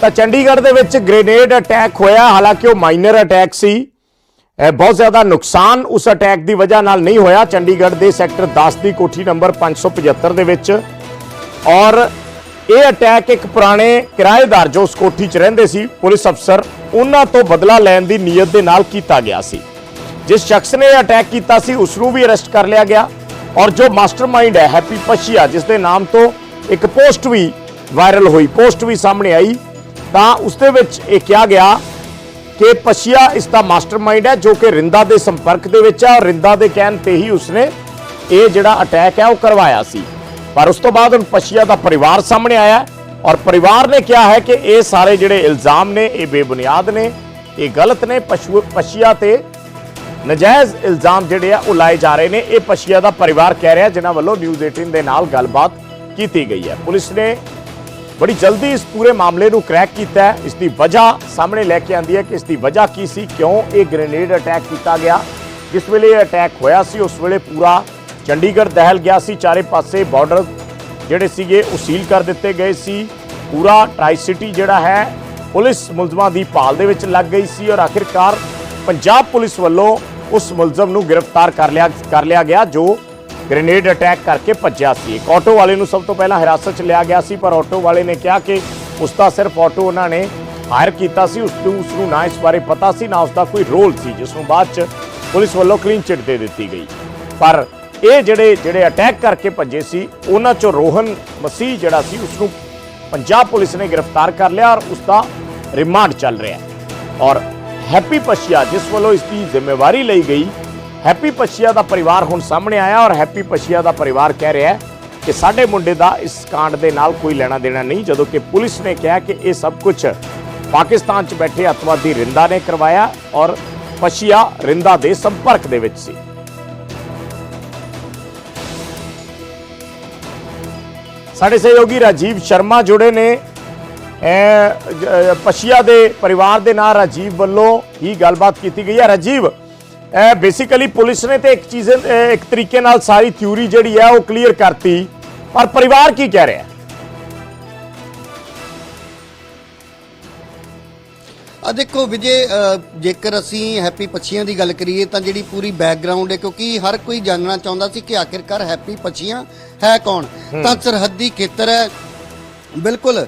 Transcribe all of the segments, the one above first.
ਤਾਂ ਚੰਡੀਗੜ੍ਹ ਦੇ ਵਿੱਚ ਗ੍ਰੇਨੇਡ ਅਟੈਕ ਹੋਇਆ। ਹਾਲਾਂਕਿ ਉਹ ਮਾਈਨਰ ਅਟੈਕ ਸੀ। ਬਹੁਤ ਜ਼ਿਆਦਾ ਨੁਕਸਾਨ ਉਸ ਅਟੈਕ ਦੀ ਵਜ੍ਹਾ ਨਾਲ ਨਹੀਂ ਹੋਇਆ। ਚੰਡੀਗੜ੍ਹ ਦੇ ਸੈਕਟਰ 10 ਦੀ ਕੋਠੀ ਨੰਬਰ 575 ਦੇ ਵਿੱਚ। ਔਰ ਇਹ ਅਟੈਕ ਇੱਕ ਪੁਰਾਣੇ ਕਿਰਾਏਦਾਰ ਜੋ ਉਸ ਕੋਠੀ 'ਚ ਰਹਿੰਦੇ ਸੀ, ਪੁਲਿਸ ਅਫਸਰ, ਉਹਨਾਂ ਤੋਂ ਬਦਲਾ ਲੈਣ ਦੀ ਨੀਅਤ ਦੇ ਨਾਲ ਕੀਤਾ ਗਿਆ ਸੀ। ਜਿਸ ਸ਼ਖਸ ਨੇ ਇਹ ਅਟੈਕ ਕੀਤਾ ਸੀ, ਉਸ ਨੂੰ ਵੀ ਅਰੈਸਟ ਕਰ ਲਿਆ ਗਿਆ। ਔਰ ਜੋ ਮਾਸਟਰਮਾਈਂਡ ਹੈ ਹੈਪੀ ਪਸ਼ੀਆ ਜਿਸ ਦੇ ਨਾਮ ਤੋਂ ਇੱਕ ਪੋਸਟ ਵੀ ਵਾਇਰਲ ਹੋਈ ਪੋਸਟ ਵੀ ਸਾਹਮਣੇ ਆਈ। ਤਾਂ ਉਸ ਦੇ ਵਿੱਚ ਇਹ ਕਿਹਾ ਗਿਆ ਕਿ ਪਸ਼ੀਆ ਇਸ ਦਾ ਮਾਸਟਰਮਾਈਂਡ ਹੈ, ਜੋ ਕਿ ਰਿੰਦਾ ਦੇ ਸੰਪਰਕ ਦੇ ਵਿੱਚ ਹੈ ਔਰ ਰਿੰਦਾ ਦੇ ਕਹਿਣ ਤੇ ਹੀ ਉਸਨੇ ਇਹ ਜਿਹੜਾ ਅਟੈਕ ਹੈ, ਉਹ ਕਰਵਾਇਆ ਸੀ। ਪਰ ਉਸ ਤੋਂ ਬਾਅਦ ਹੁਣ ਪਸ਼ੀਆ ਦਾ ਪਰਿਵਾਰ ਸਾਹਮਣੇ ਆਇਆ ਔਰ ਪਰਿਵਾਰ ਨੇ ਕਿਹਾ ਹੈ ਕਿ ਇਹ ਸਾਰੇ ਜਿਹੜੇ ਇਲਜ਼ਾਮ ਨੇ, ਇਹ ਬੇਬੁਨਿਆਦ ਨੇ, ਇਹ ਗਲਤ ਨੇ। ਪਸ਼ੂ, ਪਸ਼ੀਆ ਤੇ ਨਜਾਇਜ਼ ਇਲਜ਼ਾਮ ਜਿਹੜੇ ਆ, ਉਹ ਲਾਏ ਜਾ ਰਹੇ ਨੇ। ਇਹ ਪਸ਼ੀਆ ਦਾ ਪਰਿਵਾਰ ਕਹਿ ਰਿਹਾ, ਜਿਨ੍ਹਾਂ ਵੱਲੋਂ ਨਿਊਜ਼ 18 ਦੇ ਨਾਲ ਗੱਲਬਾਤ ਕੀਤੀ ਗਈ ਹੈ। ਪੁਲਿਸ ਨੇ ਬੜੀ ਜਲਦੀ ਇਸ ਪੂਰੇ ਮਾਮਲੇ ਨੂੰ ਕਰੈਕ ਕੀਤਾ ਹੈ। ਇਸ ਦੀ ਵਜ੍ਹਾ ਸਾਹਮਣੇ ਲੈ ਕੇ ਆਂਦੀ ਹੈ ਕਿ ਇਸ ਦੀ ਵਜ੍ਹਾ ਕੀ ਸੀ, ਕਿਉਂ ਇਹ ਗ੍ਰੇਨੇਡ ਅਟੈਕ ਕੀਤਾ ਗਿਆ। ਜਿਸ ਵੇਲੇ ਇਹ ਅਟੈਕ ਹੋਇਆ ਸੀ, ਉਸ ਵੇਲੇ ਪੂਰਾ ਚੰਡੀਗੜ੍ਹ ਦਹਿਲ ਗਿਆ ਸੀ। ਚਾਰੇ ਪਾਸੇ ਬਾਰਡਰ ਜਿਹੜੇ ਸੀਗੇ, ਉਹ ਸੀਲ ਕਰ ਦਿੱਤੇ ਗਏ ਸੀ। ਪੂਰਾ ਟਰਾਈ ਸਿਟੀ ਜਿਹੜਾ ਹੈ, ਪੁਲਿਸ ਮੁਲਜ਼ਮਾਂ ਦੀ ਭਾਲ ਦੇ ਵਿੱਚ ਲੱਗ ਗਈ ਸੀ ਔਰ ਆਖਿਰਕਾਰ ਪੰਜਾਬ ਪੁਲਿਸ ਵੱਲੋਂ ਉਸ ਮੁਲਜ਼ਮ ਨੂੰ ਗ੍ਰਿਫਤਾਰ ਕਰ ਲਿਆ ਕਰ ਲਿਆ ਗਿਆ, ਜੋ ਗ੍ਰੇਨੇਡ ਅਟੈਕ ਕਰਕੇ ਭੱਜਿਆ ਸੀ। ਇੱਕ ਆਟੋ ਵਾਲੇ ਨੂੰ ਸਭ ਤੋਂ ਪਹਿਲਾਂ ਹਿਰਾਸਤ 'ਚ ਲਿਆ ਗਿਆ ਸੀ, ਪਰ ਆਟੋ ਵਾਲੇ ਨੇ ਕਿਹਾ ਕਿ ਉਸ ਦਾ ਸਿਰਫ ਆਟੋ ਉਹਨਾਂ ਨੇ ਹਾਇਰ ਕੀਤਾ ਸੀ, ਉਸ ਨੂੰ ਉਸ ਨੂੰ ਨਾ ਇਸ ਬਾਰੇ ਪਤਾ ਸੀ, ਨਾ ਉਸ ਦਾ ਕੋਈ ਰੋਲ ਸੀ, ਜਿਸ ਨੂੰ ਬਾਅਦ 'ਚ ਪੁਲਿਸ ਵੱਲੋਂ ਕਲੀਨ ਚਿੱਟ ਦੇ ਦਿੱਤੀ ਗਈ। ਪਰ ਇਹ ਜਿਹੜੇ ਜਿਹੜੇ ਅਟੈਕ ਕਰਕੇ ਭੱਜੇ ਸੀ, ਉਹਨਾਂ 'ਚੋਂ ਰੋਹਨ ਮਸੀਹ ਜਿਹੜਾ ਸੀ, ਉਸ ਨੂੰ ਪੰਜਾਬ ਪੁਲਿਸ ਨੇ ਗ੍ਰਿਫਤਾਰ ਕਰ ਲਿਆ ਔਰ ਉਸ ਦਾ ਰਿਮਾਂਡ ਚੱਲ ਰਿਹਾ ਹੈ। ਔਰ ਹੈਪੀ ਪਸ਼ੀਆ, ਜਿਸ ਵੱਲੋਂ ਇਸ ਦੀ ਜ਼ਿੰਮੇਵਾਰੀ ਲਈ ਗਈ ਹੈਪੀ ਪਸ਼ੀਆ ਦਾ ਪਰਿਵਾਰ ਹੁਣ ਸਾਹਮਣੇ ਆਇਆ ਔਰ ਹੈਪੀ ਪਸ਼ੀਆ ਦਾ ਪਰਿਵਾਰ ਕਹਿ ਰਿਹਾ ਹੈ ਕਿ ਸਾਡੇ ਮੁੰਡੇ ਦਾ ਇਸ ਕਾਂਡ ਦੇ ਨਾਲ ਕੋਈ ਲੈਣਾ ਦੇਣਾ ਨਹੀਂ, ਜਦੋਂ ਕਿ ਪੁਲਿਸ ਨੇ ਕਿਹਾ ਕਿ ਇਹ ਸਭ ਕੁਝ ਪਾਕਿਸਤਾਨ 'ਚ ਬੈਠੇ ਅੱਤਵਾਦੀ ਰਿੰਦਾ ਨੇ ਕਰਵਾਇਆ ਔਰ ਪਸ਼ੀਆ ਰਿੰਦਾ ਦੇ ਸੰਪਰਕ ਦੇ ਵਿੱਚ ਸੀ। ਸਾਡੇ ਸਹਿਯੋਗੀ ਰਾਜੀਵ ਸ਼ਰਮਾ ਜੁੜੇ ਨੇ। ਇਹ ਪਸ਼ੀਆ ਦੇ ਪਰਿਵਾਰ ਦੇ ਨਾਲ ਰਾਜੀਵ ਵੱਲੋਂ ਹੀ ਗੱਲਬਾਤ ਕੀਤੀ ਗਈ ਹੈ। ਰਾਜੀਵ ਬੇਸਿਕਲੀ ਪੁਲਿਸ ਨੇ ਤੇ ਇੱਕ ਚੀਜ਼ ਇੱਕ ਤਰੀਕੇ ਨਾਲ ਸਾਰੀ ਥਿਊਰੀ ਜਿਹੜੀ ਹੈ ਉਹ ਕਲੀਅਰ ਕਰਤੀ। ਪਰ ਪਰਿਵਾਰ ਕੀ ਕਹਿ ਰਿਹਾ ਆ ਦੇਖੋ ਵਿਜੇ ਜੇਕਰ ਅਸੀਂ ਹੈਪੀ ਪੱਛੀਆਂ ਦੀ ਗੱਲ ਕਰੀਏ ਤਾਂ ਜਿਹੜੀ ਪੂਰੀ ਬੈਕਗ੍ਰਾਉਂਡ ਹੈ ਕਿਉਂਕਿ ਹਰ ਕੋਈ ਜਾਣਨਾ ਚਾਹੁੰਦਾ ਸੀ ਕਿ ਆਖਿਰਕਾਰ ਹੈਪੀ ਪੱਛੀਆਂ ਹੈ ਕੌਣ। ਤਾਂ ਸਰਹੱਦੀ ਖੇਤਰ ਹੈ ਬਿਲਕੁਲ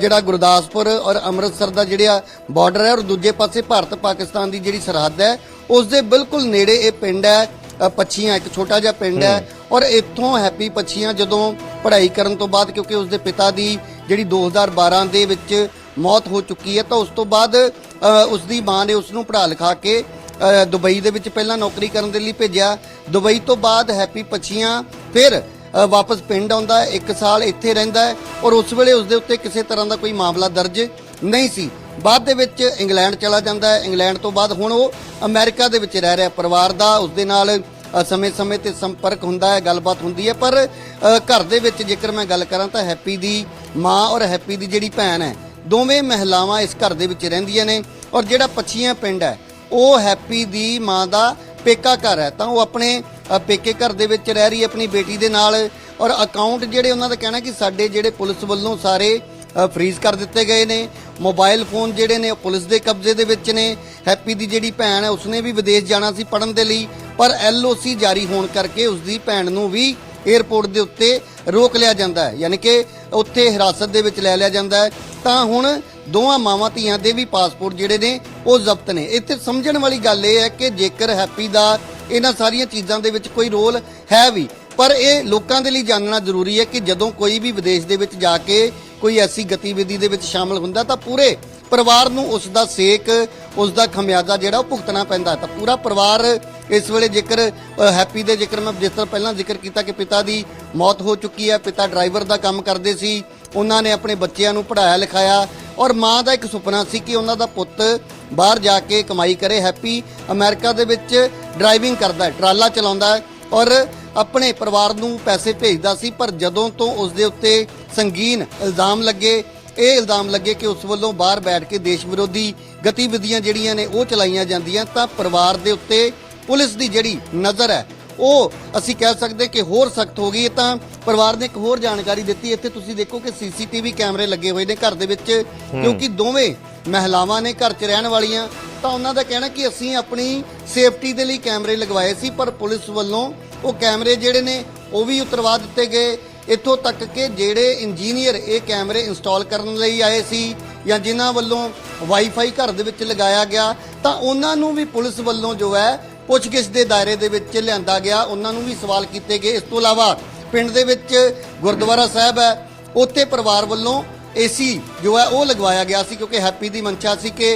ਜਿਹੜਾ ਗੁਰਦਾਸਪੁਰ ਔਰ ਅੰਮ੍ਰਿਤਸਰ ਦਾ ਜਿਹੜਾ ਬਾਰਡਰ ਹੈ ਔਰ ਦੂਜੇ ਪਾਸੇ ਭਾਰਤ ਪਾਕਿਸਤਾਨ ਦੀ ਜਿਹੜੀ ਸਰਹੱਦ ਹੈ ਉਸ ਦੇ ਬਿਲਕੁਲ ਨੇੜੇ ਇਹ ਪਿੰਡ ਹੈ ਪੱਛੀਆਂ ਇੱਕ ਛੋਟਾ ਜਿਹਾ ਪਿੰਡ ਹੈ ਔਰ ਇੱਥੋਂ ਹੈਪੀ ਪੱਛੀਆਂ ਜਦੋਂ ਪੜ੍ਹਾਈ ਕਰਨ ਤੋਂ ਬਾਅਦ ਕਿਉਂਕਿ ਉਸਦੇ ਪਿਤਾ ਦੀ ਜਿਹੜੀ 2012 ਦੇ ਵਿੱਚ ਮੌਤ ਹੋ ਚੁੱਕੀ ਹੈ ਤਾਂ ਉਸ ਤੋਂ ਬਾਅਦ ਅ, ਉਸਦੀ ਮਾਂ ਨੇ ਉਸ ਨੂੰ ਪੜ੍ਹਾ ਲਿਖਾ ਕੇ ਦੁਬਈ ਦੇ ਵਿੱਚ ਪਹਿਲਾਂ ਨੌਕਰੀ ਕਰਨ ਦੇ ਲਈ ਭੇਜਿਆ। ਦੁਬਈ ਤੋਂ ਬਾਅਦ ਹੈਪੀ ਪੱਛੀਆਂ ਫਿਰ ਵਾਪਸ ਪਿੰਡ ਆਉਂਦਾ ਹੈ, ਇੱਕ ਸਾਲ ਇੱਥੇ ਰਹਿੰਦਾ ਹੈ ਔਰ ਉਸ ਵੇਲੇ ਉਸਦੇ ਉੱਤੇ ਕਿਸੇ ਤਰ੍ਹਾਂ ਦਾ ਕੋਈ ਮਾਮਲਾ ਦਰਜ ਨਹੀਂ ਸੀ। ਬਾਅਦ ਦੇ ਵਿੱਚ ਇੰਗਲੈਂਡ ਚਲਾ ਜਾਂਦਾ ਹੈ। ਇੰਗਲੈਂਡ ਤੋਂ ਬਾਅਦ ਹੁਣ ਉਹ ਅਮਰੀਕਾ ਦੇ ਵਿੱਚ ਰਹਿ ਰਿਹਾ ਪਰਿਵਾਰ ਦਾ ਉਸਦੇ ਨਾਲ ਸਮੇਂ-ਸਮੇਂ ਤੇ ਸੰਪਰਕ ਹੁੰਦਾ ਹੈ, ਗੱਲਬਾਤ ਹੁੰਦੀ ਹੈ। ਪਰ ਘਰ ਦੇ ਵਿੱਚ ਜੇਕਰ ਮੈਂ ਗੱਲ ਕਰਾਂ ਤਾਂ ਹੈਪੀ ਦੀ ਮਾਂ ਔਰ ਹੈਪੀ ਦੀ ਜਿਹੜੀ ਭੈਣ ਹੈ, ਦੋਵੇਂ ਮਹਿਲਾਵਾਂ ਇਸ ਘਰ ਦੇ ਵਿੱਚ ਰਹਿੰਦੀਆਂ ਨੇ ਔਰ ਜਿਹੜਾ ਪੱਛੀਆਂ ਪਿੰਡ ਹੈ, ਉਹ ਹੈਪੀ ਦੀ ਮਾਂ ਦਾ ਪੇਕਾ ਘਰ ਹੈ। ਤਾਂ ਉਹ ਆਪਣੇ ਪੇਕੇ ਘਰ ਦੇ ਵਿੱਚ ਰਹਿ ਰਹੀ ਹੈ ਆਪਣੀ ਬੇਟੀ ਦੇ ਨਾਲ ਔਰ ਅਕਾਊਂਟ ਜਿਹੜੇ ਉਹਨਾਂ ਦਾ ਕਹਿਣਾ ਕਿ ਸਾਡੇ ਜਿਹੜੇ ਪੁਲਿਸ ਵੱਲੋਂ ਸਾਰੇ ਅ, ਫ੍ਰੀਜ਼ ਕਰ ਦਿੱਤੇ ਗਏ ਨੇ। ਮੋਬਾਈਲ ਫੋਨ ਜਿਹੜੇ ਨੇ ਉਹ ਪੁਲਿਸ ਦੇ ਕਬਜ਼ੇ ਦੇ ਵਿੱਚ ਨੇ। ਹੈਪੀ ਦੀ ਜਿਹੜੀ ਭੈਣ ਹੈ ਉਸਨੇ ਵੀ ਵਿਦੇਸ਼ ਜਾਣਾ ਸੀ ਪੜਨ ਦੇ ਲਈ ਪਰ ਐਲਓਸੀ ਜਾਰੀ ਹੋਣ ਕਰਕੇ ਉਸਦੀ ਭੈਣ ਨੂੰ ਵੀ 에ਅਰਪੋਰਟ ਦੇ ਉੱਤੇ ਰੋਕ ਲਿਆ ਜਾਂਦਾ ਹੈ। ਯਾਨੀ ਕਿ ਉੱਥੇ ਹਿਰਾਸਤ ਦੇ ਵਿੱਚ ਲੈ ਲਿਆ ਜਾਂਦਾ ਹੈ। ਤਾਂ ਹੁਣ ਦੋਵਾਂ ਮਾਵਾਂ ਧੀਆਂ ਦੇ ਵੀ ਪਾਸਪੋਰਟ ਜਿਹੜੇ ਨੇ ਉਹ ਜ਼ਬਤ ਨੇ। ਇੱਥੇ ਸਮਝਣ ਵਾਲੀ ਗੱਲ ਇਹ ਹੈ ਕਿ ਜੇਕਰ ਹੈਪੀ ਦਾ ਇਹਨਾਂ ਸਾਰੀਆਂ ਚੀਜ਼ਾਂ ਦੇ ਵਿੱਚ ਕੋਈ ਰੋਲ ਹੈ ਵੀ। ਪਰ ਇਹ ਲੋਕਾਂ ਦੇ ਲਈ ਜਾਣਨਾ ਜ਼ਰੂਰੀ ਹੈ ਕਿ ਜਦੋਂ ਕੋਈ ਵੀ ਵਿਦੇਸ਼ ਦੇ ਵਿੱਚ ਜਾ ਕੇ ਕੋਈ ਐਸੀ ਗਤੀਵਿਧੀ ਦੇ ਵਿੱਚ ਸ਼ਾਮਲ ਹੁੰਦਾ ਤਾਂ ਪੂਰੇ ਪਰਿਵਾਰ ਨੂੰ ਉਸ ਦਾ ਸੇਕ, ਉਸ ਦਾ ਖਮਿਆਜ਼ਾ ਜਿਹੜਾ ਉਹ ਭੁਗਤਣਾ ਪੈਂਦਾ ਤਾਂ ਪੂਰਾ ਪਰਿਵਾਰ ਇਸ ਵੇਲੇ ਜੇਕਰ ਹੈਪੀ ਦੇ ਜੇਕਰ ਮੈਂ ਜਿਸ ਤਰ੍ਹਾਂ ਪਹਿਲਾਂ ਜ਼ਿਕਰ ਕੀਤਾ ਕਿ ਪਿਤਾ ਦੀ ਮੌਤ ਹੋ ਚੁੱਕੀ ਹੈ, ਪਿਤਾ ਡਰਾਈਵਰ ਦਾ ਕੰਮ ਕਰਦੇ ਸੀ, ਉਹਨਾਂ ਨੇ ਆਪਣੇ ਬੱਚਿਆਂ ਨੂੰ ਪੜ੍ਹਾਇਆ ਲਿਖਾਇਆ ਔਰ ਮਾਂ ਦਾ ਇੱਕ ਸੁਪਨਾ ਸੀ ਕਿ ਉਹਨਾਂ ਦਾ ਪੁੱਤ ਬਾਹਰ ਜਾ ਕੇ ਕਮਾਈ ਕਰੇ ਹੈਪੀ ਅਮਰੀਕਾ ਦੇ ਵਿੱਚ ਡਰਾਈਵਿੰਗ ਕਰਦਾ ਹੈ, ਟਰਾਲਾ ਚਲਾਉਂਦਾ ਹੈ ਔਰ ਆਪਣੇ ਪਰਿਵਾਰ ਨੂੰ ਪੈਸੇ ਭੇਜਦਾ ਸੀ, ਪਰ ਜਦੋਂ ਤੋਂ ਉਸ ਦੇ ਉੱਤੇ ਸੰਗੀਨ ਇਲਜ਼ਾਮ ਲੱਗੇ, ਇਹ ਇਲਜ਼ਾਮ ਲੱਗੇ ਕਿ ਉਸ ਵੱਲੋਂ ਬਾਹਰ ਬੈਠ ਕੇ ਦੇਸ਼ ਵਿਰੋਧੀ ਗਤੀਵਿਧੀਆਂ ਜਿਹੜੀਆਂ ਨੇ ਉਹ ਚਲਾਈਆਂ ਜਾਂਦੀਆਂ, ਤਾਂ ਪਰਿਵਾਰ ਦੇ ਉੱਤੇ ਪੁਲਿਸ ਦੀ ਜਿਹੜੀ ਨਜ਼ਰ ਹੈ ਉਹ ਅਸੀਂ ਕਹਿ ਸਕਦੇ ਕਿ ਹੋਰ ਸਖਤ ਹੋ ਗਈ। ਤਾਂ ਪਰਿਵਾਰ ਨੇ ਇੱਕ ਹੋਰ ਜਾਣਕਾਰੀ ਦਿੱਤੀ। ਇੱਥੇ ਤੁਸੀਂ ਦੇਖੋ ਕਿ ਸੀਸੀਟੀਵੀ ਕੈਮਰੇ ਲੱਗੇ ਹੋਏ ਨੇ ਘਰ ਦੇ ਵਿੱਚ ਕਿਉਂਕਿ ਦੋਵੇਂ ਮਹਿਲਾਵਾਂ ਨੇ ਘਰ 'ਚ ਰਹਿਣ ਵਾਲੀਆਂ। ਤਾਂ ਉਹਨਾਂ ਦਾ ਕਹਿਣਾ ਕਿ ਅਸੀਂ ਆਪਣੀ ਸੇਫਟੀ ਦੇ ਲਈ ਕੈਮਰੇ ਲਗਵਾਏ ਸੀ ਪਰ ਪੁਲਿਸ ਵੱਲੋਂ ਉਹ ਕੈਮਰੇ ਜਿਹੜੇ ਨੇ ਉਹ ਵੀ ਉਤਰਵਾ ਦਿੱਤੇ ਗਏ। ਇੱਥੋਂ ਤੱਕ ਕਿ ਜਿਹੜੇ ਇੰਜੀਨੀਅਰ ਇਹ ਕੈਮਰੇ ਇੰਸਟਾਲ ਕਰਨ ਲਈ ਆਏ ਸੀ ਜਾਂ ਜਿਨ੍ਹਾਂ ਵੱਲੋਂ ਵਾਈਫਾਈ ਘਰ ਦੇ ਵਿੱਚ ਲਗਾਇਆ ਗਿਆ ਤਾਂ ਉਹਨਾਂ ਨੂੰ ਵੀ ਪੁਲਿਸ ਵੱਲੋਂ ਜੋ ਹੈ ਪੁੱਛਗਿੱਛ ਦੇ ਦਾਇਰੇ ਦੇ ਵਿੱਚ ਲਿਆਂਦਾ ਗਿਆ। ਉਹਨਾਂ ਨੂੰ ਵੀ ਸਵਾਲ ਕੀਤੇ ਗਏ। ਇਸ ਤੋਂ ਇਲਾਵਾ ਪਿੰਡ ਦੇ ਵਿੱਚ ਗੁਰਦੁਆਰਾ ਸਾਹਿਬ ਹੈ। ਉੱਥੇ ਪਰਿਵਾਰ ਵੱਲੋਂ ਏਸੀ ਜੋ ਹੈ ਉਹ ਲਗਵਾਇਆ ਗਿਆ ਸੀ ਕਿਉਂਕਿ ਹੈਪੀ ਦੀ ਮਨਸ਼ਾ ਸੀ ਕਿ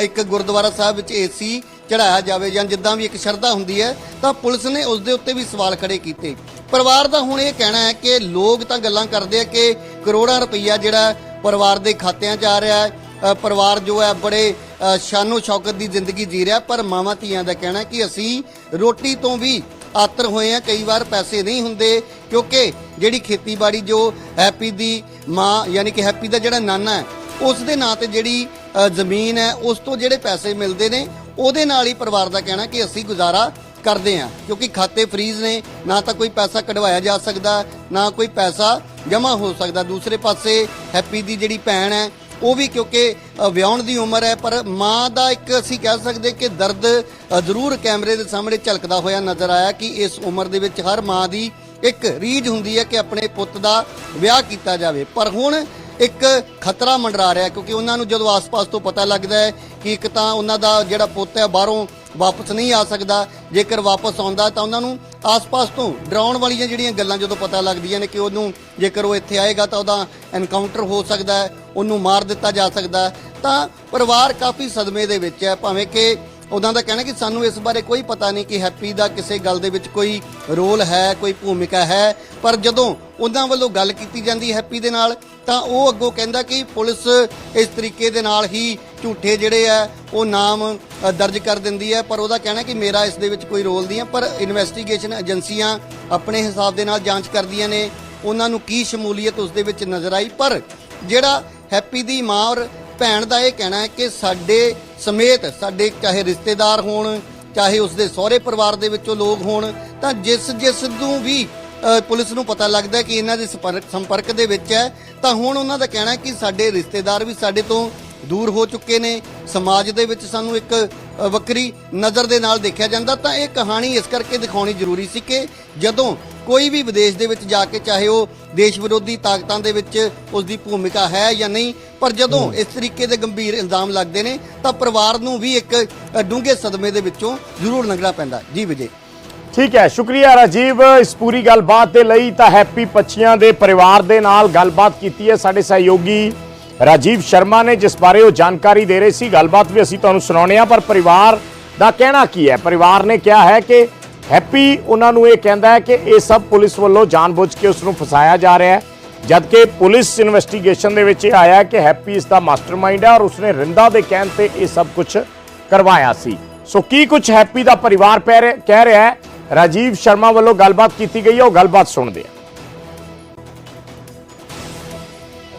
ਇੱਕ ਗੁਰਦੁਆਰਾ ਸਾਹਿਬ ਵਿੱਚ ਏਸੀ ਚੜਾਇਆ ਜਾਵੇ ਜਾਂ ਜਿੱਦਾਂ ਵੀ ਇੱਕ ਸ਼ਰਧਾ ਹੁੰਦੀ ਹੈ, ਤਾਂ ਪੁਲਿਸ ਨੇ ਉਸ ਦੇ ਉੱਤੇ ਵੀ ਸਵਾਲ ਖੜੇ ਕੀਤੇ। ਪਰਿਵਾਰ ਦਾ ਹੁਣ ਇਹ ਕਹਿਣਾ ਹੈ ਕਿ ਲੋਕ ਤਾਂ ਗੱਲਾਂ ਕਰਦੇ ਆ ਕਿ ਕਰੋੜਾਂ ਰੁਪਈਆ ਜਿਹੜਾ ਪਰਿਵਾਰ ਦੇ ਖਾਤਿਆਂ 'ਚ ਆ ਰਿਹਾ ਹੈ। ਪਰਿਵਾਰ ਜੋ ਹੈ ਬੜੇ ਸ਼ਾਨੋ ਸ਼ੌਕਤ ਦੀ ਜ਼ਿੰਦਗੀ ਜੀ ਰਿਹਾ, ਪਰ ਮਾਵਾਂ ਧੀਆਂ ਦਾ ਕਹਿਣਾ ਕਿ ਅਸੀਂ ਰੋਟੀ ਤੋਂ ਵੀ ਆਤਰ ਹੋਏ ਆ ਕਈ ਵਾਰ ਪੈਸੇ ਨਹੀਂ ਹੁੰਦੇ, ਕਿਉਂਕਿ ਜਿਹੜੀ ਖੇਤੀਬਾੜੀ ਜੋ ਹੈਪੀ ਦੀ ਮਾਂ, ਯਾਨੀ ਕਿ ਹੈਪੀ ਦਾ ਜਿਹੜਾ ਨਾਨਾ ਹੈ ਉਸ ਦੇ ਨਾਂ ਤੇ ਜਿਹੜੀ ਜ਼ਮੀਨ ਹੈ, ਉਸ ਤੋਂ ਜਿਹੜੇ ਪੈਸੇ ਮਿਲਦੇ ਨੇ, ਉਹਦੇ ਨਾਲ ਹੀ ਪਰਿਵਾਰ ਦਾ ਕਹਿਣਾ ਕਿ ਅਸੀਂ ਗੁਜ਼ਾਰਾ ਕਰਦੇ ਆ ਕਿਉਂਕਿ ਖਾਤੇ ਫਰੀਜ਼ ਨੇ, ਨਾ ਤਾਂ ਕੋਈ ਪੈਸਾ ਕਢਵਾਇਆ ਜਾ ਸਕਦਾ, ਨਾ ਕੋਈ ਪੈਸਾ ਜਮ੍ਹਾਂ ਹੋ ਸਕਦਾ। ਦੂਸਰੇ ਪਾਸੇ ਹੈਪੀ ਦੀ ਜਿਹੜੀ ਭੈਣ ਹੈ ਉਹ ਵੀ ਕਿਉਂਕਿ ਅ, ਦੀ ਉਮਰ ਹੈ ਪਰ ਮਾਂ ਦਾ ਇੱਕ ਅਸੀਂ ਕਹਿ ਸਕਦੇ ਕਿ ਦਰਦ ਜ਼ਰੂਰ ਕੈਮਰੇ ਦੇ ਸਾਹਮਣੇ ਝਲਕਦਾ ਹੋਇਆ ਨਜ਼ਰ ਆਇਆ ਕਿ ਇਸ ਉਮਰ ਦੇ ਵਿੱਚ ਹਰ ਮਾਂ ਦੀ ਇੱਕ ਰੀਝ ਹੁੰਦੀ ਹੈ ਕਿ ਆਪਣੇ ਪੁੱਤ ਦਾ ਵਿਆਹ ਕੀਤਾ ਜਾਵੇ। ਪਰ ਹੁਣ ਇੱਕ ਖਤਰਾ ਮੰਡਰਾ ਰਿਹਾ ਕਿਉਂਕਿ ਉਹਨਾਂ ਨੂੰ ਜਦੋਂ ਆਸ-ਪਾਸ ਤੋਂ ਪਤਾ ਲੱਗਦਾ ਹੈ ਕਿ ਇੱਕ ਤਾਂ ਉਹਨਾਂ ਦਾ ਜਿਹੜਾ ਪੁੱਤ ਹੈ ਬਾਹਰੋਂ ਵਾਪਸ ਨਹੀਂ ਆ ਸਕਦਾ। ਜੇਕਰ ਵਾਪਸ ਆਉਂਦਾ ਤਾਂ ਉਹਨਾਂ ਨੂੰ ਆਸ-ਪਾਸ ਤੋਂ ਡਰਾਉਣ ਵਾਲੀਆਂ ਜਿਹੜੀਆਂ ਗੱਲਾਂ ਜਦੋਂ ਪਤਾ ਲੱਗਦੀਆਂ ਨੇ ਕਿ ਉਹਨੂੰ ਜੇਕਰ ਉਹ ਇੱਥੇ ਆਏਗਾ ਤਾਂ ਉਹਦਾ ਐਨਕਾਊਂਟਰ ਹੋ ਸਕਦਾ ਹੈ, ਉਹਨੂੰ ਮਾਰ ਦਿੱਤਾ ਜਾ ਸਕਦਾ ਤਾਂ ਪਰਿਵਾਰ ਕਾਫੀ ਸਦਮੇ ਦੇ ਵਿੱਚ ਹੈ, ਭਾਵੇਂ ਕਿ ਉਹਨਾਂ ਦਾ ਕਹਿਣਾ ਕਿ ਸਾਨੂੰ ਇਸ ਬਾਰੇ ਕੋਈ ਪਤਾ ਨਹੀਂ ਕਿ ਹੈਪੀ ਦਾ ਕਿਸੇ ਗੱਲ ਦੇ ਵਿੱਚ ਕੋਈ ਰੋਲ ਹੈ, ਕੋਈ ਭੂਮਿਕਾ ਹੈ। ਪਰ ਜਦੋਂ ਉਹਨਾਂ ਵੱਲੋਂ ਗੱਲ ਕੀਤੀ ਜਾਂਦੀ ਹੈਪੀ ਦੇ ਨਾਲ, ਤਾਂ ਉਹ ਅੱਗੋਂ ਕਹਿੰਦਾ ਕਿ ਪੁਲਿਸ ਇਸ ਤਰੀਕੇ ਦੇ ਨਾਲ ਹੀ ਝੂਠੇ ਜਿਹੜੇ ਆ, ਉਹ ਨਾਮ ਦਰਜ ਕਰ ਦਿੰਦੀ ਹੈ। ਪਰ ਉਹਦਾ ਕਹਿਣਾ ਕਿ ਮੇਰਾ ਇਸ ਦੇ ਵਿੱਚ ਕੋਈ ਰੋਲ ਨਹੀਂ ਹੈ, ਪਰ ਇਨਵੈਸਟੀਗੇਸ਼ਨ ਏਜੰਸੀਆਂ ਆਪਣੇ ਹਿਸਾਬ ਦੇ ਨਾਲ ਜਾਂਚ ਕਰਦੀਆਂ ਨੇ। ਉਹਨਾਂ ਨੂੰ ਕੀ ਸ਼ਮੂਲੀਅਤ ਉਸ ਦੇ ਵਿੱਚ ਨਜ਼ਰ ਆਈ? ਪਰ ਜਿਹੜਾ ਹੈਪੀ ਦੀ ਮਾਂ ਔਰ ਭੈਣ ਦਾ ਇਹ ਕਹਿਣਾ ਹੈ ਕਿ ਸਾਡੇ ਸਮੇਤ, ਸਾਡੇ ਚਾਹੇ ਰਿਸ਼ਤੇਦਾਰ ਹੋਣ, ਚਾਹੇ ਉਸਦੇ ਸਹੁਰੇ ਪਰਿਵਾਰ ਦੇ ਵਿੱਚੋਂ ਲੋਕ ਹੋਣ, ਤਾਂ ਜਿਸ ਜਿਸ ਨੂੰ ਵੀ ਪੁਲਿਸ ਨੂੰ ਪਤਾ ਲੱਗਦਾ ਕਿ ਇਹਨਾਂ ਦੇ ਸੰਪਰਕ ਸੰਪਰਕ ਦੇ ਵਿੱਚ ਹੈ, ਤਾਂ ਹੁਣ ਉਹਨਾਂ ਦਾ ਕਹਿਣਾ ਕਿ ਸਾਡੇ ਰਿਸ਼ਤੇਦਾਰ ਵੀ ਸਾਡੇ ਤੋਂ ਦੂਰ ਹੋ ਚੁੱਕੇ ਨੇ। ਸਮਾਜ ਦੇ ਵਿੱਚ ਸਾਨੂੰ ਇੱਕ ਵੱਖਰੀ ਨਜ਼ਰ ਦੇ ਨਾਲ ਦੇਖਿਆ ਜਾਂਦਾ ਤਾਂ ਇਹ ਕਹਾਣੀ ਇਸ ਕਰਕੇ ਦਿਖਾਉਣੀ ਜ਼ਰੂਰੀ ਸੀ ਕਿ ਜਦੋਂ ਕੋਈ ਵੀ ਵਿਦੇਸ਼ ਦੇ ਵਿੱਚ ਜਾ ਕੇ ਚਾਹੇ ਉਹ ਦੇਸ਼ ਵਿਰੋਧੀ ਤਾਕਤਾਂ ਦੇ ਵਿੱਚ ਉਸ ਦੀ ਭੂਮਿਕਾ ਹੈ ਜਾਂ ਨਹੀਂ ਪਰ ਜਦੋਂ ਇਸ ਤਰੀਕੇ ਦੇ ਗੰਭੀਰ ਇਲਜ਼ਾਮ ਲੱਗਦੇ ਨੇ ਤਾਂ ਪਰਿਵਾਰ ਨੂੰ ਵੀ ਇੱਕ ਡੂੰਘੇ ਸਦਮੇ ਦੇ ਵਿੱਚੋਂ ਜ਼ਰੂਰ ਲੰਘਣਾ ਪੈਂਦਾ। ਜੀ ਵਿਜੇ। ਠੀਕ ਹੈ ਸ਼ੁਕਰੀਆ ਰਾਜੀਵ। ਇਸ ਪੂਰੀ ਗੱਲਬਾਤ ਦੇ ਲਈ ਤਾਂ ਹੈਪੀ ਪੱਛੀਆਂ ਦੇ ਪਰਿਵਾਰ ਦੇ ਨਾਲ ਗੱਲਬਾਤ ਕੀਤੀ ਹੈ ਸਾਡੇ ਸਹਿਯੋਗੀ ਰਾਜੀਵ ਸ਼ਰਮਾ ਨੇ ਜਿਸ ਬਾਰੇ ਉਹ ਜਾਣਕਾਰੀ ਦੇ ਰਹੇ ਸੀ, ਗੱਲਬਾਤ ਵੀ ਅਸੀਂ ਤੁਹਾਨੂੰ ਸੁਣਾਉਣੇ ਆ ਪਰ ਪਰਿਵਾਰ ਦਾ ਕਹਿਣਾ ਕੀ ਹੈ? ਪਰਿਵਾਰ ਨੇ ਕਿਹਾ ਹੈ ਕਿ ਹੈਪੀ ਉਹਨਾਂ ਨੂੰ ਇਹ ਕਹਿੰਦਾ ਹੈ ਕਿ ਇਹ ਸਭ ਪੁਲਿਸ ਵੱਲੋਂ ਜਾਣਬੁੱਝ ਕੇ ਉਸ ਨੂੰ ਫਸਾਇਆ ਜਾ ਰਿਹਾ ਹੈ, ਜਦਕਿ ਪੁਲਿਸ ਇਨਵੈਸਟੀਗੇਸ਼ਨ ਦੇ ਵਿੱਚ ਇਹ ਆਇਆ ਕਿ ਹੈਪੀ ਇਸ ਦਾ ਮਾਸਟਰਮਾਈਂਡ ਹੈ ਔਰ ਉਸਨੇ ਰਿੰਦਾ ਦੇ ਕਹਿਣ ਤੇ ਇਹ ਸਭ ਕੁਝ ਕਰਵਾਇਆ ਸੀ। ਸੋ ਕੀ ਕੁਝ ਹੈਪੀ ਦਾ ਪਰਿਵਾਰ ਪੈ ਰਿਹਾ- ਕਹਿ ਰਿਹਾ ਹੈ? ਰਾਜੀਵ ਸ਼ਰਮਾ ਵੱਲੋਂ ਗੱਲਬਾਤ ਕੀਤੀ ਗਈ ਹੈ, ਉਹ ਗੱਲਬਾਤ ਸੁਣਦੇ ਹਾਂ।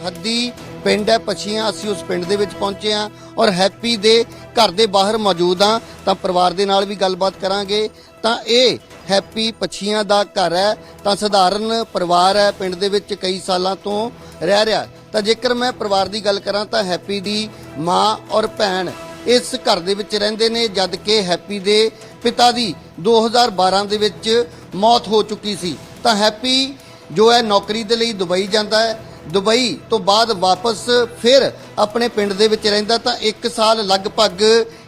ਹੱਦੀ ਪਿੰਡ ਹੈ ਪਛੀਆਂ ਅਸੀਂ ਉਸ ਪਿੰਡ ਦੇ ਵਿੱਚ ਪਹੁੰਚੇ ਹਾਂ ਔਰ ਹੈਪੀ ਦੇ ਘਰ ਦੇ ਬਾਹਰ ਮੌਜੂਦ ਹਾਂ। ਤਾਂ ਪਰਿਵਾਰ ਦੇ ਨਾਲ ਵੀ ਗੱਲਬਾਤ ਕਰਾਂਗੇ। ਤਾਂ ਇਹ ਹੈਪੀ ਪਛੀਆਂ ਦਾ ਘਰ ਹੈ। ਤਾਂ ਸਧਾਰਨ ਪਰਿਵਾਰ ਹੈ, ਪਿੰਡ ਦੇ ਵਿੱਚ ਕਈ ਸਾਲਾਂ ਤੋਂ ਰਹਿ ਰਿਹਾ ਤਾਂ ਜੇਕਰ ਮੈਂ ਪਰਿਵਾਰ ਦੀ ਗੱਲ ਕਰਾਂ ਤਾਂ ਹੈਪੀ ਦੀ ਮਾਂ ਔਰ ਭੈਣ ਇਸ ਘਰ ਦੇ ਵਿੱਚ ਰਹਿੰਦੇ ਨੇ, ਜਦ ਕਿ ਹੈਪੀ ਦੇ ਪਿਤਾ ਦੀ 2012 ਦੇ ਵਿੱਚ ਮੌਤ ਹੋ ਚੁੱਕੀ ਸੀ। ਤਾਂ ਹੈਪੀ ਜੋ ਹੈ, ਨੌਕਰੀ ਦੇ ਲਈ ਦੁਬਈ ਜਾਂਦਾ ਹੈ। ਦੁਬਈ ਤੋਂ ਬਾਅਦ ਵਾਪਸ ਫਿਰ ਆਪਣੇ ਪਿੰਡ ਦੇ ਵਿੱਚ ਰਹਿੰਦਾ ਤਾਂ 1 ਸਾਲ ਲਗਭਗ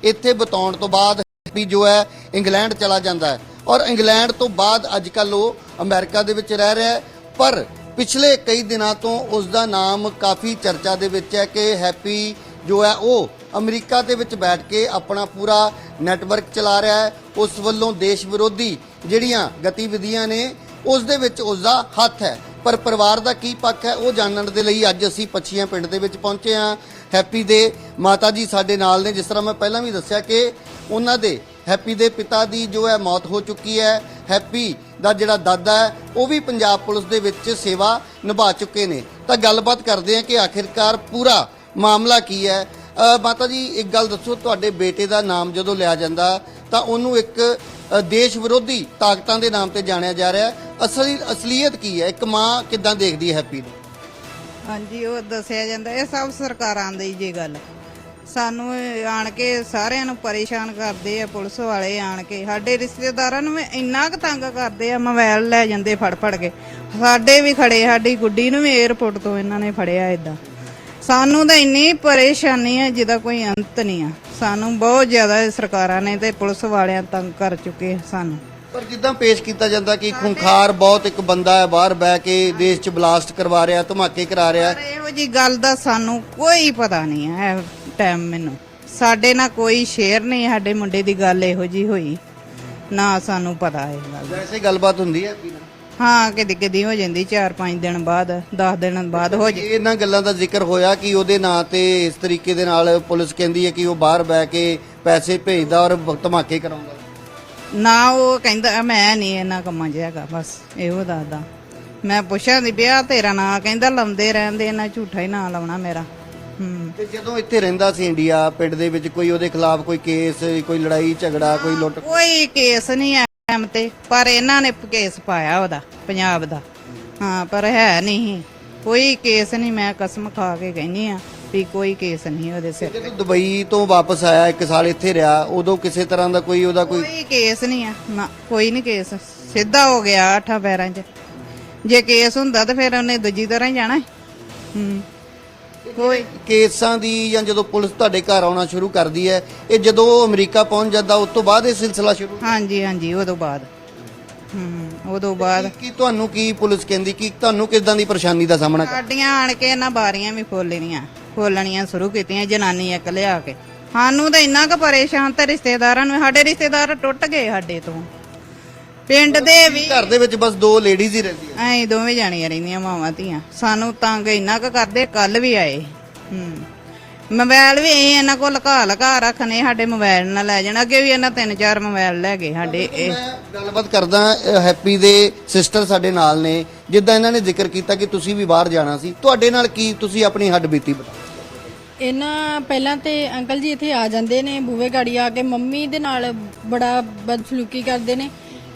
ਇੱਥੇ ਬਿਤਾਉਣ ਤੋਂ ਬਾਅਦ ਹੈਪੀ ਜੋ ਹੈ ਇੰਗਲੈਂਡ ਚਲਾ ਜਾਂਦਾ ਹੈ। ਔਰ ਇੰਗਲੈਂਡ ਤੋਂ ਬਾਅਦ ਅੱਜ ਕੱਲ ਉਹ ਅਮਰੀਕਾ ਦੇ ਵਿੱਚ ਰਹਿ ਰਿਹਾ ਹੈ। ਪਰ ਪਿਛਲੇ ਕਈ ਦਿਨਾਂ ਤੋਂ ਉਸ ਦਾ ਨਾਮ ਕਾਫੀ ਚਰਚਾ ਦੇ ਵਿੱਚ ਹੈ ਕਿ ਹੈਪੀ ਜੋ ਹੈ ਉਹ ਅਮਰੀਕਾ ਦੇ ਵਿੱਚ ਬੈਠ ਕੇ ਆਪਣਾ ਪੂਰਾ ਨੈਟਵਰਕ ਚਲਾ ਰਿਹਾ ਹੈ। ਉਸ ਵੱਲੋਂ ਦੇਸ਼ ਵਿਰੋਧੀ ਜਿਹੜੀਆਂ ਗਤੀਵਿਧੀਆਂ ਨੇ, ਉਸ ਦੇ ਵਿੱਚ ਉਸ ਦਾ ਹੱਥ ਹੈ। ਪਰ ਪਰਿਵਾਰ ਦਾ ਕੀ ਪੱਖ ਹੈ? ਉਹ ਜਾਣਨ ਦੇ ਲਈ ਅੱਜ ਅਸੀਂ ਪੱਛੀਆਂ ਪਿੰਡ ਦੇ ਵਿੱਚ ਪਹੁੰਚੇ ਹਾਂ। ਹੈਪੀ ਦੇ ਮਾਤਾ ਜੀ ਸਾਡੇ ਨਾਲ ਨੇ। ਜਿਸ ਤਰ੍ਹਾਂ ਮੈਂ ਪਹਿਲਾਂ ਵੀ ਦੱਸਿਆ ਕਿ ਉਹਨਾਂ ਦੇ ਹੈਪੀ ਦੇ ਪਿਤਾ ਦੀ ਜੋ ਹੈ ਮੌਤ ਹੋ ਚੁੱਕੀ ਹੈ। ਹੈਪੀ ਦਾ ਜਿਹੜਾ ਦਾਦਾ ਹੈ, ਉਹ ਵੀ ਪੰਜਾਬ ਪੁਲਿਸ ਦੇ ਵਿੱਚ ਸੇਵਾ ਨਿਭਾ ਚੁੱਕੇ ਨੇ। ਤਾਂ ਗੱਲਬਾਤ ਕਰਦੇ ਹਾਂ ਕਿ ਆਖਿਰਕਾਰ ਪੂਰਾ ਮਾਮਲਾ ਕੀ ਹੈ। ਮਾਤਾ ਜੀ, ਇੱਕ ਗੱਲ ਦੱਸੋ, ਤੁਹਾਡੇ ਬੇਟੇ ਦਾ ਨਾਮ ਜਦੋਂ ਲਿਆ ਜਾਂਦਾ, ਤਾਂ ਉਹਨੂੰ ਇੱਕ ਦੇਸ਼ ਵਿਰੋਧੀ ਤਾਕਤਾਂ ਦੇ ਨਾਮ ਤੇ ਜਾਣਿਆ ਜਾ ਰਿਹਾ ਹੈ। ਅਸਲੀ, ਅਸਲੀਅਤ ਕੀ ਹੈ? ਇੱਕ ਮਾਂ ਕਿੱਦਾਂ ਦੇਖਦੀ ਹੈ ਹੈਪੀ ਨੂੰ? ਹਾਂਜੀ, ਉਹ ਦੱਸਿਆ ਜਾਂਦਾ, ਇਹ ਸਭ ਸਰਕਾਰਾਂ ਦੀ ਜੇ ਗੱਲ। ਸਾਨੂੰ ਇਹ ਆਣ ਕੇ ਸਾਰਿਆਂ ਨੂੰ ਪਰੇਸ਼ਾਨ ਕਰਦੇ ਆ, ਪੁਲਿਸ ਵਾਲੇ ਆਣ ਕੇ। ਸਾਡੇ ਰਿਸ਼ਤੇਦਾਰਾਂ ਨੂੰ ਵੀ ਇੰਨਾ ਕੁ ਤੰਗ ਕਰਦੇ ਆ, ਮੋਬਾਈਲ ਲੈ ਜਾਂਦੇ ਫੜ ਫੜ ਕੇ। ਸਾਡੇ ਵੀ ਖੜੇ ਸਾਡੀ ਗੁੱਡੀ ਨੂੰ ਵੀ 에어ਪੋਰਟ ਤੋਂ ਇਹਨਾਂ ਨੇ ਫੜਿਆ ਇਦਾਂ ਸਾਨੂੰ ਤਾਂ ਇੰਨੀ ਪਰੇਸ਼ਾਨੀ ਹੈ ਜਿਹਦਾ ਕੋਈ ਅੰਤ ਨਹੀਂ ਆ। ਸਾਨੂੰ ਬਹੁਤ ਜ਼ਿਆਦਾ ਸਰਕਾਰਾਂ ਨੇ ਤੇ ਪੁਲਿਸ ਵਾਲਿਆਂ ਤੰਗ ਕਰ ਚੁੱਕੇ ਸਾਨੂੰ। ਪਰ ਜਿੱਦਾਂ ਪੇਸ਼ ਕੀਤਾ ਜਾਂਦਾ ਕਿ ਖੁੰਖਾਰ ਬਹੁਤ ਇੱਕ ਬੰਦਾ ਹੈ ਬਾਹਰ ਬਹਿ ਕੇ ਦੇਸ਼ 'ਚ ਬਲਾਸਟ ਕਰਵਾ ਰਿਹਾ ਧਮਾਕੇ ਕਰਾ ਰਿਹਾ। ਪਰ ਇਹੋ ਜੀ ਗੱਲ ਦਾ ਸਾਨੂੰ ਕੋਈ ਪਤਾ ਨਹੀਂ ਹੈ ਟਾਈਮ ਮੈਨੂੰ। ਸਾਡੇ ਨਾਲ ਕੋਈ ਸ਼ੇਅਰ ਨਹੀਂ ਸਾਡੇ ਮੁੰਡੇ ਦੀ ਗੱਲ ਇਹੋ ਜੀ ਹੋਈ। ਨਾ ਸਾਨੂੰ ਪਤਾ ਇਹ ਗੱਲ। ਵੈਸੇ ਗੱਲਬਾਤ ਹੁੰਦੀ ਹੈ। ਹਾਂ ਕਿਦੀ ਕਿਦੀ ਹੋ ਜਾਂਦੀ 4-5 ਦਿਨ ਬਾਅਦ 10 ਦਿਨ ਬਾਅਦ ਹੋ ਜਾਂਦੀ। ਇਹਨਾਂ ਗੱਲਾਂ ਦਾ ਜ਼ਿਕਰ ਹੋਇਆ ਕਿ ਉਹਦੇ ਨਾਂ ਤੇ ਇਸ ਤਰੀਕੇ ਦੇ ਨਾਲ ਪੁਲਿਸ ਕਹਿੰਦੀ ਹੈ ਕਿ ਉਹ ਬਾਹਰ ਬਹਿ ਕੇ ਪੈਸੇ ਭੇਜਦਾ ਔਰ ਧਮਾਕੇ ਕਰਾਉਂਦਾ। ਨਾ ਉਹ ਕਹਿੰਦਾ ਮੈਂ ਨਹੀਂ ਇਹਨਾਂ ਕੰਮਾਂ 'ਚ ਹੈਗਾ ਬਸ ਇਹੋ ਦੱਸਦਾ। ਮੈਂ ਪੁੱਛਾਂ ਦੀ ਵਿਆਹ ਤੇਰਾ ਨਾਂ? ਕਹਿੰਦਾ ਲਾਉਂਦੇ ਰਹਿੰਦੇ ਇਹਨਾਂ ਝੂਠਾ ਹੀ ਨਾਂ ਲਾਉਣਾ ਮੇਰਾ। ਹੂੰ। ਤੇ ਜਦੋਂ ਇੱਥੇ ਰਹਿੰਦਾ ਸੀ ਇੰਡੀਆ ਪਿੰਡ ਦੇ ਵਿੱਚ ਕੋਈ ਉਹਦੇ ਖਿਲਾਫ ਕੋਈ ਕੇਸ ਕੋਈ ਲੜਾਈ ਝਗੜਾ ਕੋਈ ਲੁੱਟ ਕੋਈ ਕੇਸ ਨਹੀਂ ਐ ਟਾਈਮ ਤੇ ਪਰ ਇਹਨਾਂ ਨੇ ਕੇਸ ਪਾਇਆ ਉਹਦਾ ਪੰਜਾਬ ਦਾ। ਹਾਂ ਪਰ ਹੈ ਨਹੀਂ। ਕੋਈ ਕੇਸ ਨਹੀਂ ਮੈਂ ਕਸਮ ਖਾ ਕੇ ਕਹਿੰਨੀ ਆ ਵੀ ਕੋਈ ਕੇਸ ਨਹੀਂ ਉਹਦੇ ਸਿਰ ਜਦੋਂ ਦੁਬਈ ਤੋਂ ਵਾਪਸ ਆਇਆ ਇੱਕ ਸਾਲ ਇੱਥੇ ਰਿਹਾ ਉਦੋਂ ਕਿਸੇ ਤਰ੍ਹਾਂ ਦਾ ਕੋਈ ਉਹਦਾ ਕੋਈ ਕੋਈ ਕੇਸ ਨਹੀਂ ਆ ਨਾ ਕੋਈ ਨਹੀਂ ਕੇਸ। ਸਿੱਧਾ ਹੋ ਗਿਆ ਅੱਠਾਂ ਪੈਰਾਂ 'ਚ। ਜੇ ਕੇਸ ਹੁੰਦਾ ਤਾਂ ਫਿਰ ਉਹਨੇ ਦੂਜੀ ਤਰ੍ਹਾਂ ਹੀ ਜਾਣਾ। ਸੀ। ਹੂੰ। ਕੋਈ ਕੇਸਾਂ ਦੀ ਜਾਂ ਜਦੋਂ ਪੁਲਿਸ ਤੁਹਾਡੇ ਘਰ ਆਉਣਾ ਸ਼ੁਰੂ ਕਰਦੀ ਹੈ ਇਹ ਜਦੋਂ ਉਹ ਅਮਰੀਕਾ ਪਹੁੰਚ ਜਾਂਦਾ ਉਸ ਤੋਂ ਬਾਅਦ ਇਹ ਸਿਲਸਿਲਾ ਸ਼ੁਰੂ ਹਾਂਜੀ ਹਾਂਜੀ ਉਦੋਂ ਬਾਅਦ। ਹੂੰ ਉਦੋਂ ਬਾਅਦ। ਕੀ ਤੁਹਾਨੂੰ ਕੀ ਪੁਲਿਸ ਕਹਿੰਦੀ? ਕਿ ਤੁਹਾਨੂੰ ਕਿਦਾਂ ਦੀ ਪਰੇਸ਼ਾਨੀ ਦਾ ਸਾਹਮਣਾ ਕਰ ਸਾਡੀਆਂ ਆਣ ਕੇ ਇਹਨਾਂ ਬਾਰੀਆਂ ਵੀ ਖੋਲਣੀਆਂ ਖੋਲਣੀਆਂ ਸ਼ੁਰੂ ਕੀਤੀਆਂ ਜਨਾਨੀ ਇੱਕ ਲਿਆ ਕੇ। ਸਾਨੂੰ ਤਾਂ ਇੰਨਾ ਕੁ ਪਰੇਸ਼ਾਨ ਤੇ ਰਿਸ਼ਤੇਦਾਰਾਂ ਨੂੰ ਸਾਡੇ ਰਿਸ਼ਤੇਦਾਰ ਟੁੱਟ ਗਏ ਸਾਡੇ ਤੋਂ। ਪਿੰਡ ਦੇ ਵੀ ਘਰ ਦੇ ਵਿੱਚ ਬਸ ਦੋ ਲੇਡੀਜ਼ ਹੀ ਰਹਿੰਦੀਆਂ। ਐਂ ਦੋਵੇਂ ਜਾਣੀਆਂ ਰਹਿੰਦੀਆਂ ਮਾਵਾਂ ਧੀਆਂ। ਸਾਨੂੰ ਤੰਗ ਇੰਨਾ ਕੁ ਕਰਦੇ ਕੱਲ ਵੀ ਆਏ। ਹੂੰ। ਮੋਬਾਈਲ ਵੀ ਇਹ ਇਹਨਾਂ ਕੋਲ ਲਕਾ ਲਕਾ ਰੱਖਨੇ ਸਾਡੇ ਮੋਬਾਈਲ ਨਾਲ ਲੈ ਜਾਣ। ਅੱਗੇ ਵੀ ਇਹਨਾਂ ਤਿੰਨ ਚਾਰ ਮੋਬਾਈਲ ਲੈ ਗਏ ਸਾਡੇ ਇਹ। ਮੈਂ ਗੱਲਬਾਤ ਕਰਦਾ ਅ, ਹੈਪੀ ਦੇ ਸਿਸਟਰ ਸਾਡੇ ਨਾਲ ਨੇ। ਜਿੱਦਾਂ ਇਹਨਾਂ ਨੇ ਜ਼ਿਕਰ ਕੀਤਾ ਕਿ ਤੁਸੀਂ ਵੀ ਬਾਹਰ ਜਾਣਾ ਸੀ ਤੁਹਾਡੇ ਨਾਲ ਕੀ ਤੁਸੀਂ ਆਪਣੀ ਹੱਡ ਬੀਤੀ ਬਤਾਓ ਇਹਨਾਂ ਪਹਿਲਾਂ ਤੇ ਅੰਕਲ ਜੀ ਇੱਥੇ ਆ ਜਾਂਦੇ ਨੇ ਬੂਵੇ ਗਾੜੀ ਆ ਕੇ ਮੰਮੀ ਦੇ ਨਾਲ ਬੜਾ ਬਦਸਲੂਕੀ ਕਰਦੇ ਨੇ।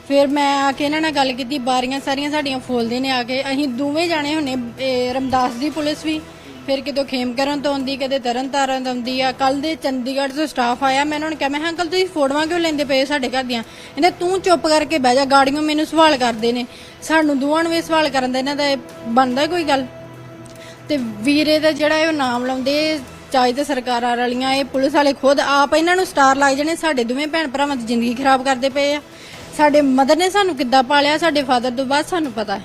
ਫਿਰ ਮੈਂ ਆ ਕੇ ਇਹਨਾਂ ਨਾਲ ਗੱਲ ਕੀਤੀ ਬਾਰੀਆਂ ਸਾਰੀਆਂ ਸਾਡੀਆਂ ਫੋਲਦੇ ਨੇ ਆ ਕੇ। ਅਸੀਂ ਦੋਵੇਂ ਜਾਣੇ ਹੁੰਨੇ ਇਹ ਰਮਦਾਸ ਦੀ ਪੁਲਿਸ ਵੀ ਫਿਰ ਕਿਤੋਂ ਖੇਮਕਰਨ ਤੋਂ ਆਉਂਦੀ ਕਦੇ ਤਰਨ ਤਾਰਨ ਤੋਂ ਆਉਂਦੀ ਆ। ਕੱਲ ਦੇ ਚੰਡੀਗੜ੍ਹ ਤੋਂ ਸਟਾਫ ਆਇਆ ਮੈਂ ਉਹਨਾਂ ਨੂੰ ਕਿਹਾ ਮੈਂ ਕਿਹਾ, ਅੰਕਲ ਤੁਸੀਂ ਫੋਟੋਆਂ ਕਿਉਂ ਲੈਂਦੇ ਪਏ ਸਾਡੇ ਘਰ ਦੀਆਂ? ਕਹਿੰਦੇ ਤੂੰ ਚੁੱਪ ਕਰਕੇ ਬਹਿ ਜਾ ਗਾੜੀਆਂ ਮੈਨੂੰ ਸਵਾਲ ਕਰਦੇ ਨੇ। ਸਾਨੂੰ ਦੋਵਾਂ ਨੂੰ ਇਹ ਸਵਾਲ ਕਰਨ ਦਾ ਇਹਨਾਂ ਦਾ ਇਹ ਬਣਦਾ ਕੋਈ ਗੱਲ? ਤੇ ਵੀਰੇ ਦਾ ਜਿਹੜਾ ਇਹ ਨਾਮ ਲਾਉਂਦੇ ਚਾਹੇ ਤੇ ਸਰਕਾਰਾਂ ਵਾਲੀਆਂ ਇਹ ਪੁਲਿਸ ਵਾਲੇ ਖੁਦ ਆਪ ਇਹਨਾਂ ਨੂੰ ਸਟਾਰ ਲੱਗ ਜਾਣੇ ਸਾਡੇ ਦੋਵੇਂ ਭੈਣ ਭਰਾਵਾਂ ਦੀ ਜ਼ਿੰਦਗੀ ਖਰਾਬ ਕਰਦੇ ਪਏ ਆ। ਸਾਡੇ ਮਦਰ ਨੇ ਸਾਨੂੰ ਕਿੱਦਾਂ ਪਾਲਿਆ ਸਾਡੇ ਫਾਦਰ ਤੋਂ ਬਾਅਦ ਸਾਨੂੰ ਪਤਾ ਹੈ।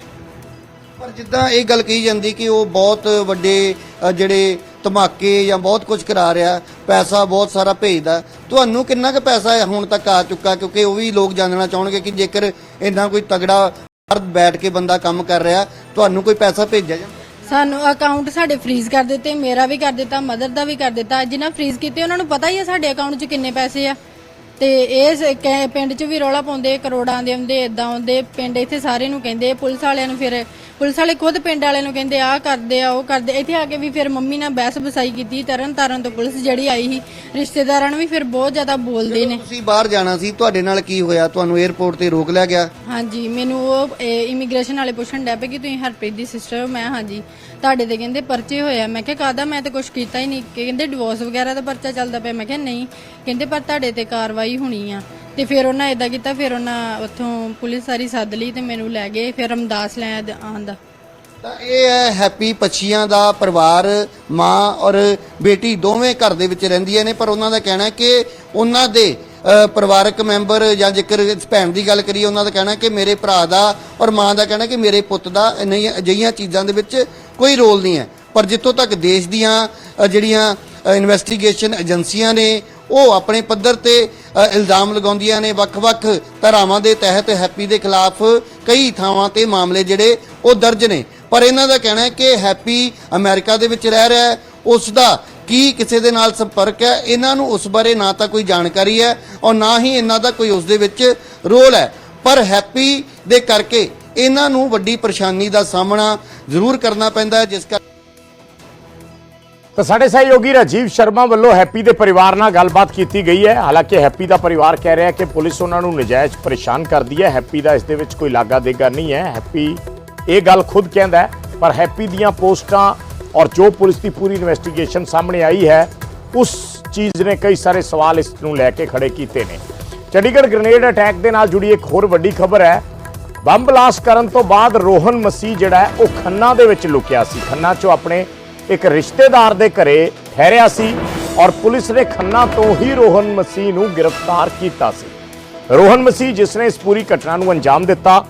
ਪਰ ਜਿੱਦਾਂ ਇਹ ਗੱਲ ਕਹੀ ਜਾਂਦੀ ਕਿ ਉਹ ਬਹੁਤ ਵੱਡੇ ਅ, ਜਿਹੜੇ ਧਮਾਕੇ ਜਾਂ ਬਹੁਤ ਕੁਝ ਕਰਾ ਰਿਹਾ ਪੈਸਾ ਬਹੁਤ ਸਾਰਾ ਭੇਜਦਾ ਤੁਹਾਨੂੰ ਕਿੰਨਾ ਕੁ ਪੈਸਾ ਹੁਣ ਤੱਕ ਆ ਚੁੱਕਾ? ਕਿਉਂਕਿ ਉਹ ਵੀ ਲੋਕ ਜਾਣਨਾ ਚਾਹਣਗੇ ਕਿ ਜੇਕਰ ਇੰਨਾ ਕੋਈ ਤਗੜਾ ਬਾਹਰ ਬੈਠ ਕੇ ਬੰਦਾ ਕੰਮ ਕਰ ਰਿਹਾ ਤੁਹਾਨੂੰ ਕੋਈ ਪੈਸਾ ਭੇਜਿਆ ਜਾਂਦਾ? ਸਾਨੂੰ ਅਕਾਊਂਟ ਸਾਡੇ ਫ੍ਰੀਜ਼ ਕਰ ਦਿੱਤੇ ਮੇਰਾ ਵੀ ਕਰ ਦਿੱਤਾ ਮਦਰ ਦਾ ਵੀ ਕਰ ਦਿੱਤਾ ਜਿਨ੍ਹਾਂ ਫ੍ਰੀਜ਼ ਕੀਤੇ ਉਹਨਾਂ ਨੂੰ ਪਤਾ ਹੀ ਆ ਸਾਡੇ ਅਕਾਊਂਟ 'ਚ ਕਿੰਨੇ ਪੈਸੇ ਆ। ਤੇ ਇਹ ਸ- ਪਿੰਡ 'ਚ ਵੀ ਰੌਲਾ ਪਾਉਂਦੇ ਕਰੋੜਾਂ ਦੇ ਆਉਂਦੇ ਇਦਾਂ ਆਉਂਦੇ ਪਿੰਡ ਇੱਥੇ ਸਾਰੇ ਨੂੰ ਕਹਿੰਦੇ ਪੁਲਿਸ ਵਾਲਿਆਂ ਨੂੰ ਫਿਰ ਪੁਲਿਸ ਵਾਲੇ ਖੁਦ ਪਿੰਡ ਵਾਲਿਆਂ ਨੂੰ ਕਹਿੰਦੇ ਆਹ ਕਰਦੇ ਆ ਉਹ ਕਰਦੇ ਇੱਥੇ ਆ ਕੇ ਵੀ ਫਿਰ ਮੰਮੀ ਨਾਲ ਬਹਿਸ ਬਸਾਈ ਕੀਤੀ ਤਰਨ ਤਾਰਨ ਤੋਂ ਪੁਲਿਸ ਜਿਹੜੀ ਆਈ ਸੀ ਰਿਸ਼ਤੇਦਾਰਾਂ ਨੂੰ ਵੀ ਫਿਰ ਬਹੁਤ ਜ਼ਿਆਦਾ ਬੋਲਦੇ ਨੇ। ਤੁਸੀਂ ਬਾਹਰ ਜਾਣਾ ਸੀ ਤੁਹਾਡੇ ਨਾਲ ਕੀ ਹੋਇਆ? ਤੁਹਾਨੂੰ 에ਅਰਪੋਰਟ ਤੇ ਰੋਕ ਲਿਆ ਗਿਆ? ਹਾਂਜੀ ਮੈਨੂੰ ਉਹ ਇਮੀਗ੍ਰੇਸ਼ਨ ਵਾਲੇ ਪੁੱਛਣ ਡੈ ਪਏ ਕਿ ਤੁਸੀਂ ਹਰਪ੍ਰੀਤ ਦੀ ਸਿਸਟਰ ਹੋ? ਮੈਂ ਹਾਂਜੀ। ਤੁਹਾਡੇ ਤੇ ਕਹਿੰਦੇ ਪਰਚੇ ਹੋਇਆ ਮੈਂ ਕਿਹਾ ਕਾਦਾ ਮੈਂ ਤਾਂ ਕੁਝ ਕੀਤਾ ਹੀ ਨਹੀਂ। ਕਹਿੰਦੇ ਡਿਵੋਰਸ ਵਗੈਰਾ ਦਾ ਪਰਚਾ ਚੱਲਦਾ ਪਿਆ। ਮੈਂ ਕਿਹਾ, ਨਹੀਂ। ਕਹਿੰਦੇ, ਪਰ ਤੁਹਾਡੇ ਤੇ ਕਾਰਵਾਈ ਹੋਣੀ ਆ। ਤੇ ਫਿਰ ਉਹਨਾਂ ਇਦਾਂ ਕੀਤਾ, ਫਿਰ ਉਹਨਾਂ ਉੱਥੋਂ ਪੁਲਿਸ ਸਾਰੀ ਸੱਦ ਲਈ ਤੇ ਮੈਨੂੰ ਲੈ ਗਏ। ਫਿਰ ਰਮਦਾਸ ਲੈ ਆਂਦਾ ਤਾਂ ਇਹ ਹੈ ਹੈਪੀ ਪੱਛੀਆਂ ਦਾ ਪਰਿਵਾਰ, ਮਾਂ ਔਰ ਬੇਟੀ ਦੋਵੇਂ ਘਰ ਦੇ ਵਿੱਚ ਰਹਿੰਦੀਆਂ ਨੇ, ਪਰ ਉਹਨਾਂ ਦਾ ਕਹਿਣਾ ਹੈ ਕਿ ਉਹਨਾਂ ਦੇ ਪਰਿਵਾਰਕ ਮੈਂਬਰ ਜਾਂ ਜੇਕਰ ਭੈਣ ਦੀ ਗੱਲ ਕਰੀਏ, ਉਹਨਾਂ ਦਾ ਕਹਿਣਾ ਕਿ ਮੇਰੇ ਭਰਾ ਦਾ ਔਰ ਮਾਂ ਦਾ ਕਹਿਣਾ ਕਿ ਮੇਰੇ ਪੁੱਤ ਦਾ ਨਹੀਂ ਅਜਿਹੀਆਂ ਚੀਜ਼ਾਂ ਦੇ ਵਿੱਚ ਕੋਈ ਰੋਲ ਨਹੀਂ ਹੈ। ਪਰ ਜਿੱਥੋਂ ਤੱਕ ਦੇਸ਼ ਦੀਆਂ ਜਿਹੜੀਆਂ ਇਨਵੈਸਟੀਗੇਸ਼ਨ ਏਜੰਸੀਆਂ ਨੇ, ਉਹ ਆਪਣੇ ਪੱਧਰ ਤੇ ਇਲਜ਼ਾਮ ਲਗਾਉਂਦੀਆਂ ਨੇ, ਵੱਖ-ਵੱਖ ਧਾਰਾਵਾਂ ਦੇ ਤਹਿਤ ਹੈਪੀ ਦੇ ਖਿਲਾਫ ਕਈ ਥਾਵਾਂ ਤੇ ਮਾਮਲੇ ਜਿਹੜੇ ਉਹ ਦਰਜ ਨੇ। ਪਰ ਇਹਨਾਂ ਦਾ ਕਹਿਣਾ ਹੈ ਕਿ ਹੈਪੀ ਅਮਰੀਕਾ ਦੇ ਵਿੱਚ ਰਹਿ ਰਿਹਾ ਹੈ। ਉਸ ਦਾ ਕੀ ਕਿਸੇ ਦੇ ਨਾਲ ਸੰਪਰਕ ਹੈ, ਇਹਨਾਂ ਨੂੰ ਉਸ ਬਾਰੇ ਨਾ ਤਾਂ ਕੋਈ ਜਾਣਕਾਰੀ ਹੈ ਔਰ ਨਾ ਹੀ ਇਹਨਾਂ ਦਾ ਕੋਈ ਉਸ ਦੇ ਵਿੱਚ ਰੋਲ ਹੈ। ਪਰ ਹੈਪੀ ਦੇ ਕਰਕੇ ਇਹਨਾਂ ਨੂੰ ਵੱਡੀ ਪਰੇਸ਼ਾਨੀ ਦਾ ਸਾਹਮਣਾ ਜ਼ਰੂਰ ਕਰਨਾ ਪੈਂਦਾ ਹੈ, ਜਿਸ ਕਰ ਤਾਂ ਸਾਡੇ ਸਹਿਯੋਗੀ ਰਾਜੀਵ ਸ਼ਰਮਾ ਵੱਲੋਂ ਹੈਪੀ ਦੇ ਪਰਿਵਾਰ ਨਾਲ ਗੱਲਬਾਤ ਕੀਤੀ ਗਈ ਹੈ। ਹਾਲਾਂਕਿ ਹੈਪੀ ਦਾ ਪਰਿਵਾਰ ਕਹਿ ਰਿਹਾ ਕਿ ਪੁਲਿਸ ਉਹਨਾਂ ਨੂੰ ਨਜਾਇਜ਼ ਪਰੇਸ਼ਾਨ ਕਰਦੀ ਹੈ। ਹੈਪੀ ਦਾ ਇਸ ਦੇ ਵਿੱਚ ਕੋਈ ਲਾਗਾ ਦੇਗਾ ਨਹੀਂ ਹੈ। ਹੈਪੀ ਇਹ ਗੱਲ ਖੁਦ ਕਹਿੰਦਾ ਹੈ, ਪਰ ਹੈਪੀ ਦੀਆਂ ਪੋਸਟਾਂ ਔਰ ਜੋ ਪੁਲਿਸ ਦੀ ਪੂਰੀ ਇਨਵੈਸਟੀਗੇਸ਼ਨ ਸਾਹਮਣੇ ਆਈ ਹੈ, ਉਸ ਚੀਜ਼ ਨੇ ਕਈ ਸਾਰੇ ਸਵਾਲ ਇਸ ਨੂੰ ਲੈ ਕੇ ਖੜੇ ਕੀਤੇ ਨੇ। ਚੰਡੀਗੜ੍ਹ ਗ੍ਰੇਨੇਡ ਅਟੈਕ ਦੇ ਨਾਲ ਜੁੜੀ ਇੱਕ ਹੋਰ ਵੱਡੀ ਖਬਰ ਹੈ ਬੰਬ ਬਲਾਸਟ ਕਰਨ ਤੋਂ ਬਾਅਦ ਰੋਹਨ ਮਸੀਹ ਜਿਹੜਾ ਹੈ, ਉਹ ਖੰਨਾ ਦੇ ਵਿੱਚ ਲੁਕਿਆ ਸੀ। ਖੰਨਾ 'ਚੋਂ ਆਪਣੇ ਇੱਕ ਰਿਸ਼ਤੇਦਾਰ ਦੇ ਘਰੇ ਠਹਿਰਿਆ ਸੀ ਔਰ ਪੁਲਿਸ ਨੇ ਖੰਨਾ ਤੋਂ ਹੀ ਰੋਹਨ ਮਸੀਹ ਨੂੰ ਗ੍ਰਿਫਤਾਰ ਕੀਤਾ ਸੀ। ਰੋਹਨ ਮਸੀਹ ਜਿਸ ਨੇ ਇਸ ਪੂਰੀ ਘਟਨਾ ਨੂੰ ਅੰਜਾਮ ਦਿੱਤਾ